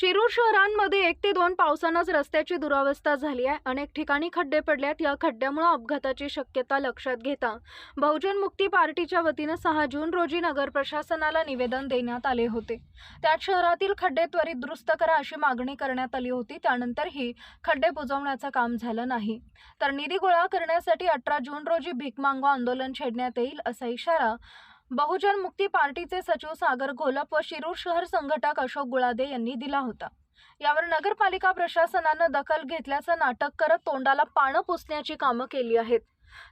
शिरूर शहरांमध्ये एक ते दोन पावसानंच रस्त्याची दुरावस्था झाली आहे. अनेक ठिकाणी खड्डे पडल्यात या खड्ड्यामुळे अपघाताची शक्यता लक्षात घेता बहुजन मुक्ती पार्टीच्या वतीनं सहा जून रोजी नगर प्रशासनाला निवेदन देण्यात आले होते. त्यात शहरातील खड्डे त्वरित दुरुस्त करा अशी मागणी करण्यात आली होती. त्यानंतरही खड्डे बुजवण्याचं काम झालं नाही. तर निधी गोळा करण्यासाठी अठरा जून रोजी भीक मागो आंदोलन छेडण्यात येईल असा इशारा बहुजन मुक्ती पार्टीचे सचिव सागर घोलप व शिरूर शहर संघटक अशोक गुळादे यांनी दिला होता. यावर नगरपालिका प्रशासनानं दखल घेतल्याचं नाटक करत तोंडाला पानं पुसण्याची कामं केली आहेत.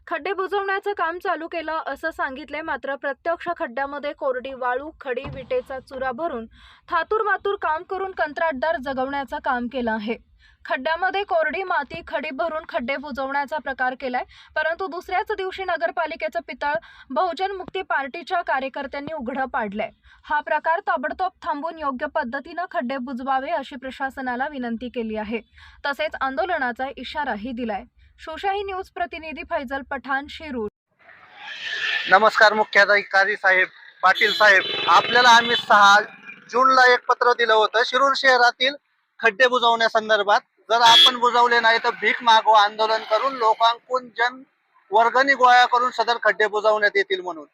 खड्डे बुजवण्याचं काम चालू केलं असं सांगितले मात्र प्रत्यक्ष खड्ड्यामध्ये कोरडी वाळू खडी विटेचा चुरा भरून थातूर मातूर काम करून कंत्राटदार जगवण्याचं काम केलं आहे. खड्ड्यामध्ये कोरडी माती खडी भरून खड्डे बुजवण्याचा प्रकार केलाय परंतु दुसऱ्याच दिवशी नगरपालिकेचं पितळ बहुजन मुक्ती पार्टीच्या कार्यकर्त्यांनी उघडं पाडलंय. हा प्रकार ताबडतोब थांबून योग्य पद्धतीनं खड्डे बुजवावे अशी प्रशासनाला विनंती केली आहे. तसेच आंदोलनाचा इशाराही दिलाय. शोशाही न्यूज प्रतिनिधी फैजल पठाण शिरूर. नमस्कार मुख्याधिकारी साहेब पाटील साहेब. आपल्याला आम्ही सहा जूनला एक पत्र दिलं होतं. शिरूर शहरातील खड्डे बुजवण्यासंदर्भात जर आपण बुजवले नाही तर भीक मागो आंदोलन करून लोकांकून जन वर्गणी गोळा करून सदर खड्डे बुजवण्यात येतील म्हणून.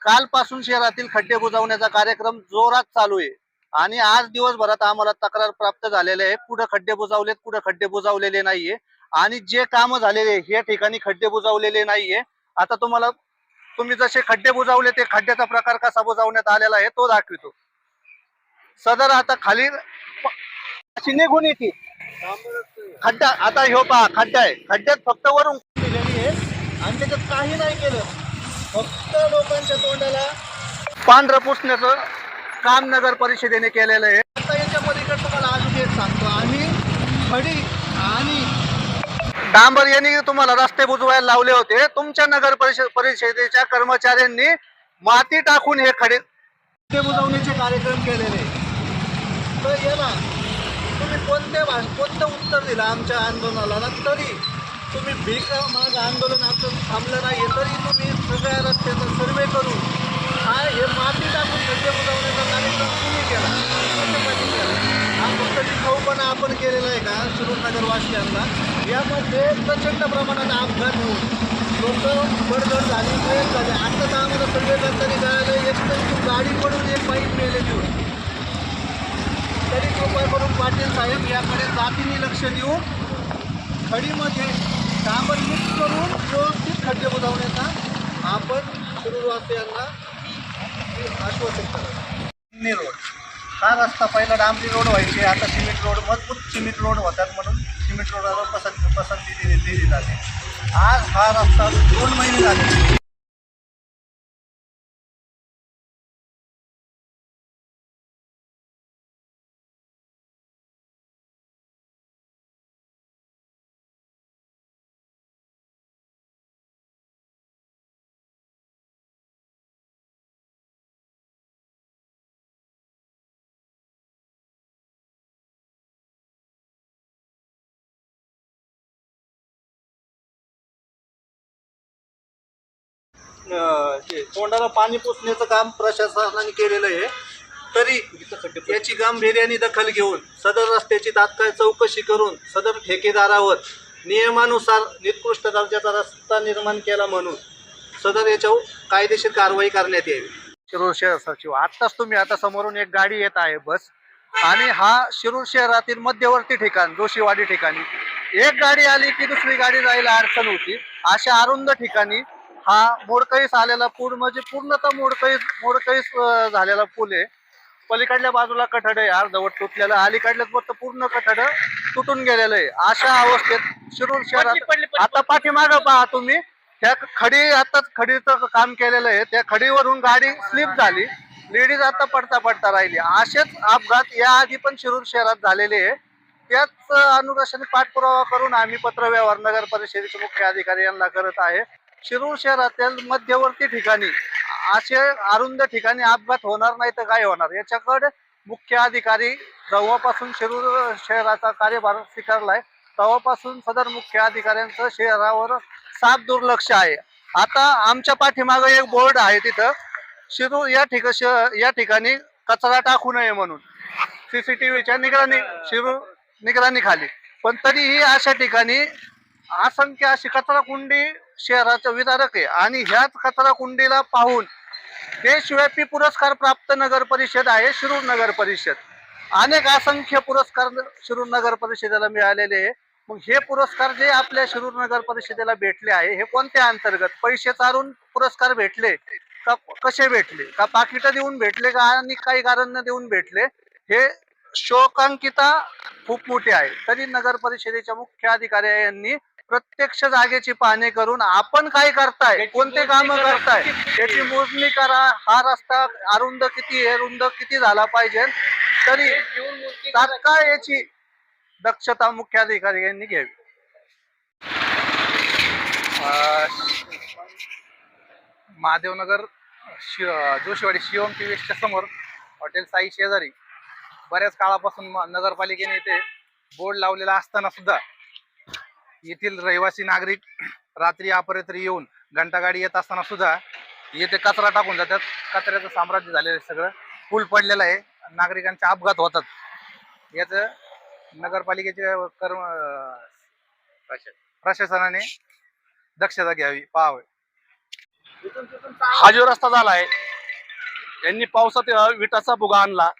कालपासून शहरातील खड्डे बुजवण्याचा कार्यक्रम जोरात चालू आहे. आणि आज दिवसभरात आम्हाला तक्रार प्राप्त झालेले आहे. कुठं खड्डे बुजवलेत कुठं खड्डे बुजवलेले नाहीये. आणि जे काम झालेले या ठिकाणी खड्डे बुजवलेले नाहीये. आता तुम्हाला तुम्ही जसे खड्डे बुजवले ते खड्ड्याचा प्रकार कसा बुजवण्यात आलेला आहे तो दाखवितो. सदर आता खाली अशी निघून येते. खड्डा आता ह्यो पहा खड्डा आहे. खड्ड्यात फक्त वरून दिलेली आहे. आणि त्याच्यात काही नाही केलं. फक्त लोकांच्या तोंडाला पांढरं पुसण्याचं काम नगर परिषदेने केलेलं आहे. आता याच्या पलीकडे तुम्हाला अजून एक सांगतो. आम्ही खडी आणि डांबर यांनी तुम्हाला रस्ते बुजवायला लावले होते. तुमच्या नगर परिषद परिषदेच्या कर्मचाऱ्यांनी माती टाकून हे खडे रस्ते बुजवण्याचे कार्यक्रम केलेले. तर याला तुम्ही कोणते कोणतं उत्तर दिलं आमच्या आंदोलनाला? तरी तुम्ही भीक माग आंदोलन आमचं थांबलं नाही तरी तुम्ही सगळ्या रस्त्याचा सर्वे करून हा हे माती टाकून खड्डे बुजवण्याचा कार्यक्रम तुम्ही केला? केलेला आहे का? शिरूरनगर वासियांना? यामध्ये प्रचंड प्रमाणात अपघात होऊन लोक बडबड झाली ट्रेन झाले. आता तर आम्हाला सगळे करताना कळालं एक तर गाडी पडून एक बाईक मेले देऊन तरी कृपा करून पाटील साहेब याकडे जातीने लक्ष देऊन खडीमध्ये डांबर मिक्स करून व्यवस्थित खड्डे बुजावण्याचा आपण शिरूरवासियांना आश्वासित करतो रोड. हा रस्ता पहिला डांबरी रोड व्हायचे आता सिमेंट रोड मजबूत सिमेंट रोड होतात म्हणून सिमेंट रोडवर पसंत पसंती दिली दिली जाते. आज हा रस्ता दोन महिने झाले. हे तोंडाला पाणी पुसण्याचं काम प्रशासनाने केलेलं आहे. तरी याची गांभीर्याने दखल घेऊन सदर रस्त्याची तात्काळ चौकशी करून सदर ठेकेदारावर नियमानुसार निकृष्ट दर्जाचा रस्ता निर्माण केला म्हणून सदर याच्यावर कायदेशीर कारवाई करण्यात यावी. शिरूर शहर सचिव आत्ताच तुम्ही आता समोरून एक गाडी येत आहे बस. आणि हा शिरूर शहरातील मध्यवर्ती ठिकाण जोशीवाडी ठिकाणी. एक गाडी आली की दुसरी गाडी जायला अडचण होती. अशा अरुंद ठिकाणी हा मोडकळीस आलेला पूल म्हणजे पूर्णतः मोडकळीस मोडकळीस झालेला पूल आहे. पलीकडल्या बाजूला कठड आहे अर्धवट तुटलेलं. अलीकडलं फक्त पूर्ण कठड तुटून गेलेलं आहे. अशा अवस्थेत शिरूर शहरात आता पाठीमागं पहा तुम्ही. त्या खडी आताच खडीचं काम केलेलं आहे. त्या खडीवरून गाडी स्लिप झाली. लेडीज आता पडता पडता राहिली. असेच अपघात या आधी पण शिरूर शहरात झालेले आहे. त्याच अनुषंगाने पाठपुरावा करून आम्ही पत्रव्यवहार नगर परिषदेचे मुख्य अधिकारी यांना करत आहे. शिरूर शहरातील मध्यवर्ती ठिकाणी असे अरुंद ठिकाणी अपघात होणार नाही तर काय होणार? याच्याकडे मुख्य अधिकारी जेव्हापासून शिरूर शहराचा कार्यभार स्वीकारलाय. तेव्हापासून सदर मुख्य अधिकाऱ्यांचं शहरावर साफ दुर्लक्ष आहे. आता आमच्या पाठीमागं एक बोर्ड आहे तिथं. शिरूर या ठिका या ठिकाणी कचरा टाकू नये म्हणून. सीसीटीव्हीच्या निगराणी शिरूर निगराणी खाली पण तरीही अशा ठिकाणी असंख्य अशी कचरा कुंडी शहराचं विदारक आहे. आणि ह्याच कचरा कुंडीला पाहून देशव्यापी पुरस्कार प्राप्त नगर परिषद आहे शिरूर नगर परिषद. अनेक असंख्य पुरस्कार शिरूर नगर परिषदेला मिळालेले आहे. मग हे पुरस्कार जे आपल्या शिरूर नगर परिषदेला भेटले आहे हे कोणत्या अंतर्गत? पैसे चारून पुरस्कार भेटले का कसे भेटले? का पाकिट देऊन भेटले का आणि काही कारण देऊन भेटले? हे शोकांकिता खूप मोठी आहे. तरी नगर परिषदेच्या मुख्य अधिकारी यांनी प्रत्यक्ष जागेची पाहणी करून आपण काय करताय? कोणते काम करताय? याची मोजणी करा. हा रस्ता अरुंद किती आहे रुंद किती झाला पाहिजे? तरी तात्काळ याची दक्षता मुख्याधिकारी यांनी घ्यावी. महादेवनगर शि जोशीवाडी शिवम टी समोर हॉटेल साई शेजारी. बऱ्याच काळापासून नगरपालिकेने इथे बोर्ड लावलेला असताना सुद्धा येथील रहिवासी नागरिक रात्री अपरात्री येऊन घंटागाडी येत असताना सुद्धा येथे कचरा टाकून जातात. कचऱ्याचं साम्राज्य झालेलं आहे सगळं. पूल पडलेलं आहे. नागरिकांचे अपघात होतात. याचं नगरपालिकेचे कर्म प्रशासनाने दक्षता घ्यावी. पाहावी. हा जो रस्ता झाला आहे यांनी पावसात विटाचा भुगा आणला.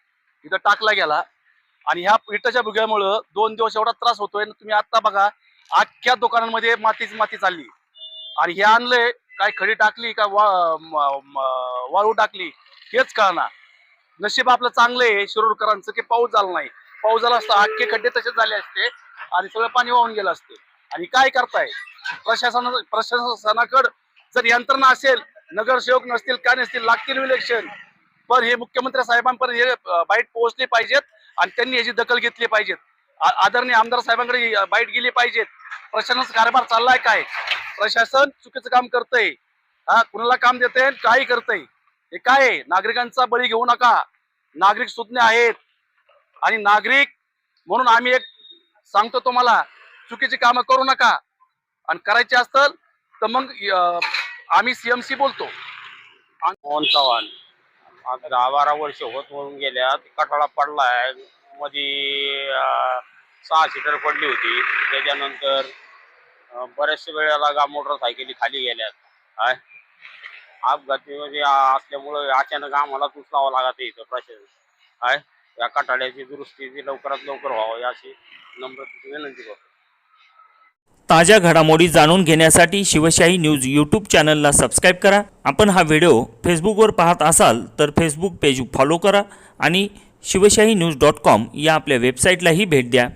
इथं टाकला गेला. आणि ह्या विटाच्या भुग्यामुळं दोन दिवस एवढा त्रास होतोय. तुम्ही आता बघा अख्ख्या दुकानांमध्ये मातीच माती चालली. आणि हे आणलंय काय खडी टाकली का वा वाळू टाकली हेच कळना. नशीब आपलं चांगलं आहे शिरूरकरांचं की पाऊस झाला नाही. पाऊस झाला असता अख्खे खड्डे तसेच झाले असते आणि सगळं पाणी वाहून गेलं असते. आणि काय करताय? प्रशासना प्रशासनाकडं जर यंत्रणा असेल नगरसेवक नसतील काय नसतील लागतील इलेक्शन पण हे मुख्यमंत्री साहेबांपर्यंत हे बाईट पोहोचले पाहिजेत आणि त्यांनी याची दखल घेतली पाहिजेत. आदरणीय आमदार साहेबांकडे बाईट गेली पाहिजेत. प्रशासनाचा कारभार चाललाय काय? प्रशासन चुकीचं काम करतंय. हा कुणाला काम देतंय काही करतंय? हे काय? आहे नागरिकांचा बळी घेऊ नका. नागरिक सुज्ञ आहेत. आणि नागरिक म्हणून आम्ही एक सांगतो तुम्हाला चुकीची कामं करू नका. आणि करायची असतं तर मग आम्ही सीएमसी बोलतो. मोहन चव्हाण. आता दहा बारा वर्ष होत म्हणून गेल्या कटाळा पडलाय. मध्ये सहा सीटर पडली होती. त्याच्यानंतर बऱ्याचशा वेळेला गा मोटरसायकली खाली गेल्यात. काय अपघाती म्हणजे असल्यामुळं अचानक आम्हाला उचलावं लागत इथं प्रशासन. काय या कटाड्याची दुरुस्ती जी लवकरात लवकर व्हावं याची नम्र विनंती करतो. ताज्या घडामोडी जाणून घेण्यासाठी शिवशाही न्यूज यूट्यूब चॅनलला सबस्क्राईब करा. आपण हा व्हिडिओ फेसबुकवर पाहत असाल तर फेसबुक पेज फॉलो करा आणि शिवशाही न्यूज डॉट कॉम या आपल्या वेबसाईटलाही भेट द्या.